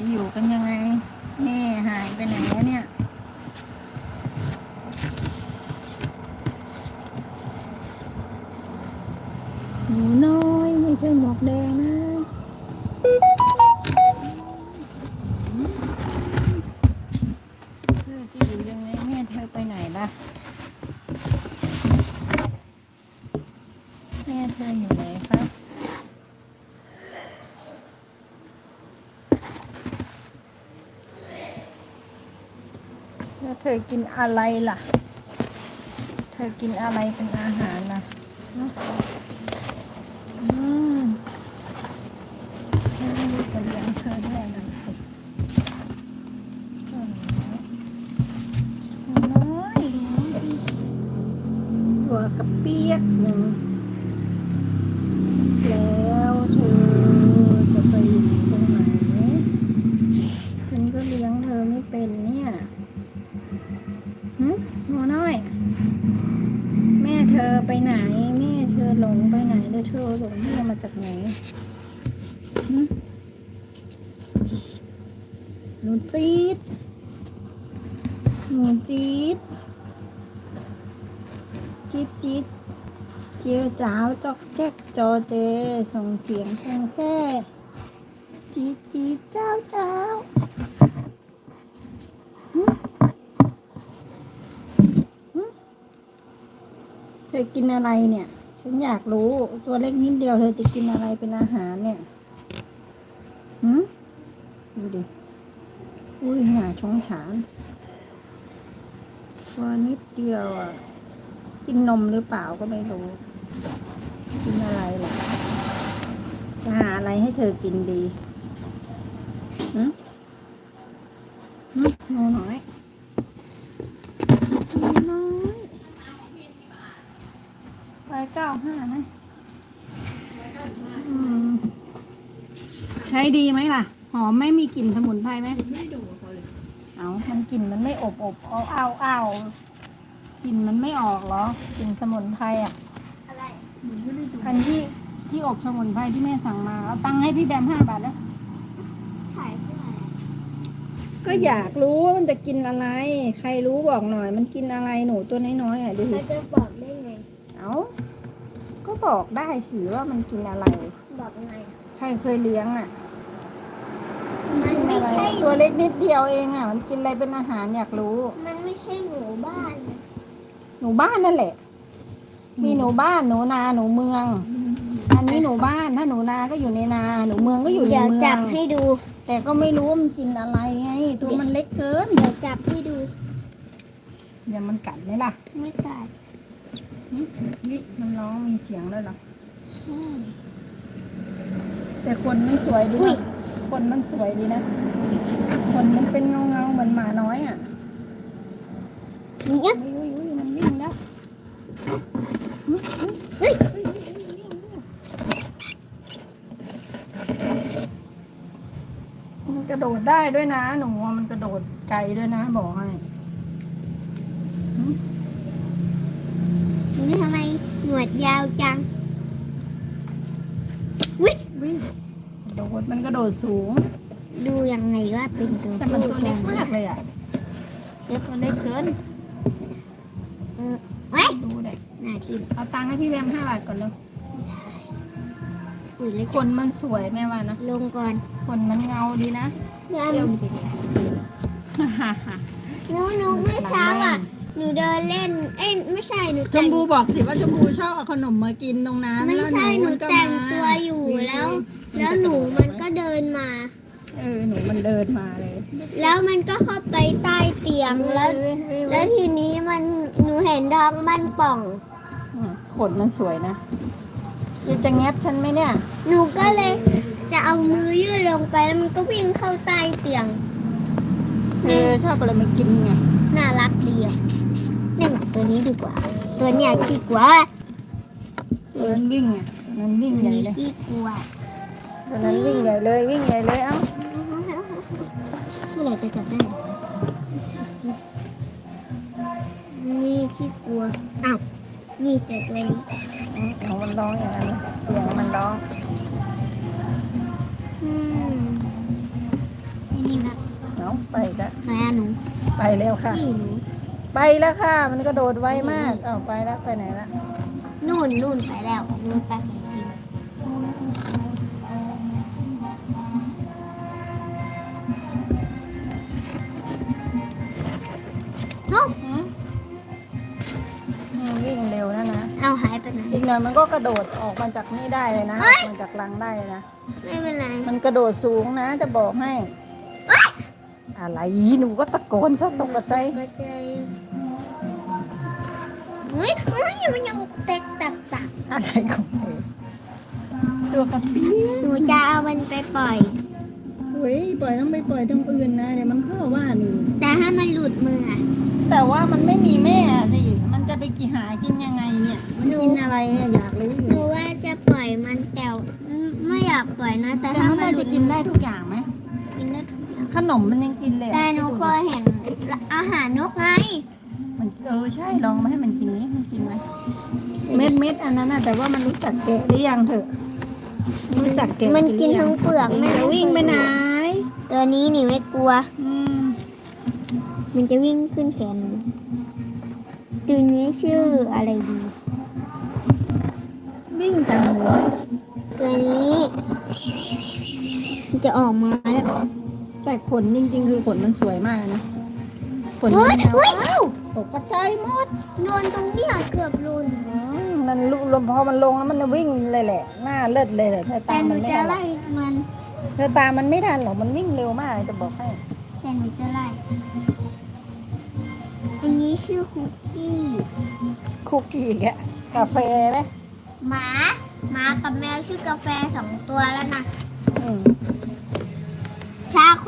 จะอยู่กันยังไงแม่หายไปไหนแล้วเนี่ยหนูน้อยไม่ใช่หมวกแดงนะ เธอจะอยู่ยังไงแม่เธอไปไหนล่ะ แม่เธออยู่ไหนคะแล้วเธอกินอะไรล่ะ เธอกินอะไรเป็นอาหารล่ะอืมฉันจะเลี้ยงเธอได้อะไรสิน้อยหนูน้อยตัวกระเปียกหนึ่ง แล้วเธอจะไปอยู่ตรงไหน ฉันก็เลี้ยงเธอไม่เป็นเนี่ยหึหนูน้อย แม่เธอไปไหน แม่เธอหลงไปไหนแล้วเธอหลงเธอมาจากไหนหึห นูจี๊ดหนูจี๊ดจี๊ดจี๊ดเจียวจ้าวจอกแจ๊กจอเจส่งเสียงแค่แค่จี๊ดจี๊ดเจ้าเจ้าเธอกินอะไรเนี่ย ฉันอยากรู้ตัวเล็กนิดเดียวเธอจะกินอะไรเป็นอาหารเนี่ยหืมดูดิ อุ้ ยหน้าชงฉานตัวนิดเดียวอะ กินนมหรือเปล่าก็ไม่รู้ กินอะไรหรอจะหาอะไรให้เธอกินดีหืมหืมหนูน้อยหนูน้อยไปเก้าห้านะอืมใช้ดีไหมล่ะ หอมไหม่มีกลิ่นสมุนไพรไหม ไม่ดูเขา เลยเอามันกลิ่นมันไม่อบอบเอาเอาเอากลิ่นมันไม่ออกเหรอกลิ่นสมุนไพรอะ อะไรหนูไม่ได้ดูอันที่ที่อบสมุนไพรที่แม่สั่งมา เอาตังค์ให้พี่แบมห้าบาทแล้ว ถ่ายเพื่ออะไรก็อยากรู้ว่ามันจะกินอะไร ใครรู้บอกหน่อย มันกินอะไรหนูตัวน้อยๆอะดูสิเราจะบอกได้ไง เอาก็บอกได้สิว่ามันกินอะไร บอกไง ใครเคยเลี้ยงอะมันกิน ไม่อะไรใช่ ตัวเล็กนิดเดียวเองอะ มันกินอะไรเป็นอาหารอยากรู้ มันไม่ใช่หนูบ้านนะหนูบ้านนั่นแหละ มีหนูบ้านหนูนาหนูเมือง อันนี้หนูบ้านถ้าหนูนาก็อยู่ในนา หนูเมืองก็อยู่ในเดี๋ยวเมือจังบให้ดู แต่ก็ไม่รู้ว่ามันกินอะไรไง ตัวมันเล็กเกิน เดี๋ยวจับให้ดูอย่ามันกัดไหมล่ะไม่ตัดวิมันร้องมีเสียงด้วยเหรอ ใช่ แต่คนมันสวยดีอุ๊ยนะ คนมันสวยดีนะ คนมันเป็นเงาเงาๆเหมือนหมาน้อยอะเนี่ยอุ้ยอุ้ยอุ้ยมันวิ่งแล้วอุ๊ยอุ๊ยเฮ้ยมันกระโดดได้ด้วยนะ หนูอะมันกระโดดไกลด้วยนะ บอกให้นี่ทำไมหนวดยาวจังวิ วิ่งกระ โดดมันกระโดดสูง ดูยังไงว่าเป็นตัวแต่มันตัวเล็กมากเลยอะเล็กตัวเล็กเกินเออเว้ยดูเด็กหน้าที่เอาตังค์ให้พี่แบมห้าบาทก่อนเลยอุ้ยแล้วคนมันสวยแม่ว่านะลงก่อนคนมันเงาดีนะแล้วเที่ยวจริงหนูหนูเมื่อเช้าอะหนูเดินเล่น เอ้ยไม่ใช่หนูชแต่มงพูบอกสิว่าชมพูชอบเอาขนมมากินตรงนั้นไม่แล้วใช่หนูก็แต่งมาตัวอยู่แล้ววิ่ง แล้วหนูมันก็เดินมา เออหนูมันเดินมาเลย แล้วมันก็เข้าไปใต้เตียงแล้ว แล้แล้ววทีนี้มันหนูเห็นท้องมันป่องขนมันสวยนะจะจะแงบฉันไหมเนี่ย หนูก็เลยจะเอามือยื่นลงไปแล้วมันก็วิ่งเข้าใต้เตียงเธอชอบอะไรมากินไง น่ารักดีอะนี่นตัวนี้ดีกว่า ตัวเนี้ยขี้กลัวตัวนั้นวิ่งไงตัวนั้นวิ่งตัวใหญ่นี้เลยขี้กลัว ตัวนั้นวิ่งใหญ่เลยวิ่งใหญ่เลยเอ้าเมื่อไหร่จะจับได้ นี่ขี้กลัวอ้าวนี่แต่ตัวนี้เอามันร้องอย่างนั้นเลยเสียงมันร้องอืมไปแล้วค่ะ นี่หนูไปแล้วค่ะ มันกระโดดไวมากอ้าวไปแล้วไปไหนละนู่นนู่นไปแล้วนู่นไปของจริง ไปไหนอีกหน่อยมันก็กระโดดออกมาจากนี่ได้เลยนะเฮ้ออยกมาจากรังได้เลยนะ ไม่เป็นไรมันกระโดดสูงนะ จะบอกให้ อะไรหนูก็ตะโกนซะตกใจก็ใจเฮ้ยเฮ้ยมันยังแตกตักตักอะไรของเธอตัวกระปีหนูจะเอามันไปปล่อยเฮ้ยปล่อยต้องไปปล่อยตรงอื่นนะเดี๋ยวมันเข้าว่านี่แต่ถ้ามันหลุดมืออะแต่ว่ามันไม่มีแม่สิ กินอะไรเนี่ยอยากรู้อยู่หนูว่าจะปล่อยมันแต่ไม่อยากปล่อยนะ แต่แต่ถ้ามันมันน่าหลุจะดกินได้ทุกอย่างไหมกินได้ทุกอย่างขนมมันยังกินเลยอะแต่หนูเคยเห็นอาหารนกไง มันเออใช่ลองมาให้มันกินนี่มันกินไหมเม็ดเม็ดอันนั้นน่ะแต่ว่ามันรู้จักแกะหรือยังเถอะรู้จักแกะมันกินหรือทั้ยังเปลือกมันจะวิ่งไปไหนตัวนี้หนีไม่กลัว อืมมันจะวิ่งขึ้นแขนหนูตัวนี้ชื่ออะไรดี วิ่งจังเลยตัวนี้มันจะออกมาแล้วแต่ขนจริง ๆ คือขนมันสวยมากนะขนเฮ้มัยนยาวเฮ้ยอ้าวตกกระจายหมดโดนตรงเนี้ยเกือบรุนอืมมันลุลมพอมันลงแล้วมันวิ่งเลยแหละ หน้าเลิศเลยแหละเธอแต่ตามหนูมันไม่จะทันหรอกไล่มันเธอตามมันไม่ทันหรอกมันวิ่งเร็วมากจะบอกให้ แต่หนูจะไล่อันนี้ชื่อคุกกี้คุกกี้อีกอะกาแฟไหม หมาหมากับแมวชื่อกาแฟสองตัวแล้วนะอืมชาโค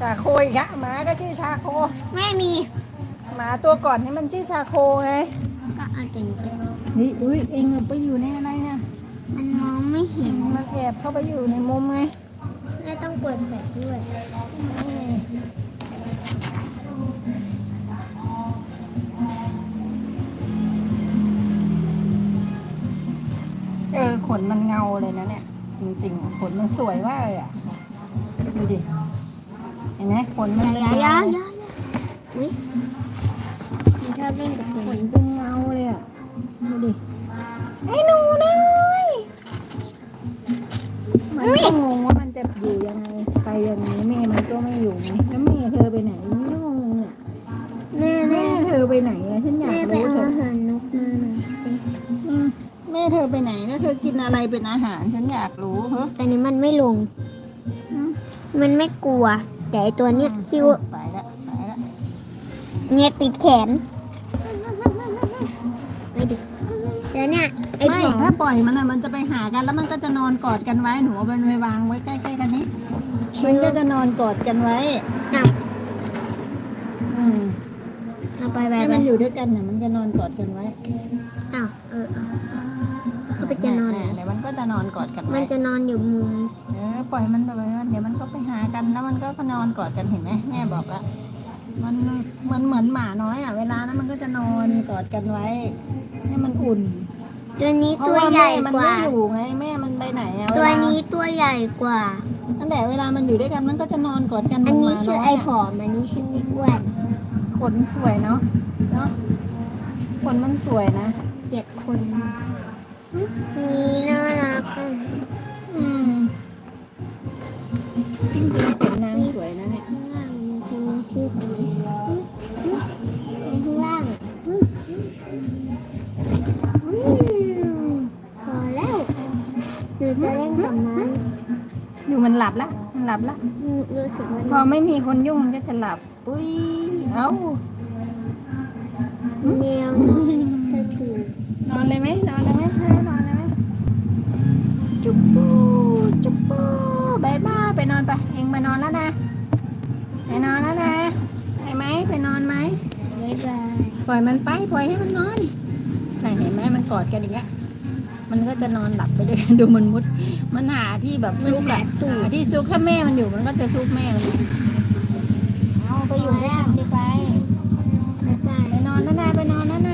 ชาโคอีกอะหมาก็ชื่อชาโค ไม่มีหมาตัวก่อนนี่มันชื่อชาโคไงก็เอาแต่หนูจะนี่อุ้ยเองไปอยู่ในอะไรเนี่ยมันมองไม่เห็นมันแอบเข้าไปอยู่ในมุมไง ไม่ต้องเปิดแฟลชด้วย เออขนมันเงาเลยนะเนี่ย จริงๆอะขนมันสวยมากเลยอะดูดิเห็นไหมขนมันยาเป็นยาเงายาอุ้ยมันชอบเล่นกับขฝนนเป็นเงาเลยอะดูดิไอ้หนูน้อยมันก็งงว่ามันจะอยู่ยังไงไปยังไงแม่มันก็ไม่อยู่ไงแล้วแม่เธอไปไหนมันก็งงเนี่ยแม่แม่แม่เธอไปไหนอะ เธอไปไหนแล้วเธอกินอะไรเป็นอาหาร ฉันอยากรู้เหรอ แต่นี้มันไม่ลง อืม มันไม่กลัว แต่ไอตัวเนี้ยคิวไปละไปละเนี่ยติดแขนไปดิแล้วเนี่ยไอไม่ผอถ้าปล่อยมันอะมันจะไปหากันแล้วมันก็จะนอนกอดกันไว้หนูเอามันไปวางไว้ใกล้ๆกันนี้มันก็จะนอนกอดกันไว้อะอืมเอาไปไปให้ไปมันอยู่ด้วยกันน่ะมันจะนอนกอดกันไว้ จะนอนกอดกันมัไว้นจะนอนอยู่มุมเออปล่อยมันไปมันเดี๋ยวมันก็ไปหากันแล้วมันก็นอนกอดกันเห็นไหมแม่บอกแล้วมันมันเหมือนหมาน้อยอะ เวลานั้นมันก็จะนอนกอดกันไว้ ให้มันอุ่น ตัวนี้เพราะตัวว่าใหญ่แม่มันกไม่ว่าอยู่ไงแม่มันไปไหนอะตัวเวลานี้ตัวใหญ่กว่านั่นแหละเวลามันอยู่ด้วยกันมันก็จะนอนกอดกันอันนี้เหมืชื่อหมาไอน้ยะผอมอันนี้ชื่ออ้วนขนสวยเนาะเนาะขนมันสวยนะเจ็ดคน มีน่ารักอะอืมจริงๆขนนางสวยนะเนี่ย ข้างล่างมีคนชื่อสวยมีข้างล่างพอแล้วหนูจะเล่นกับมันอยู่มันหลับละมันหลับละรู้สึกว่าพอไม่มีคนยุ่งมันก็จะหลับ ปุ้ย เอ้า ล่อยมันไปปล่อยให้มันนอนใช่เห็นไหมมันกอดกันอย่างเงี้ยมันก็จะนอนหลับไปด้วยกันดูมันมุด มันหาที่แบบซุกอะหาที่ซุกถ้าแม่มันอยู่มันก็จะซุกแม่มันเอาไปอยู่ด้วยกันดิไปบ๊ายบายไปนอนแล้วนะไปนอนแล้วนะ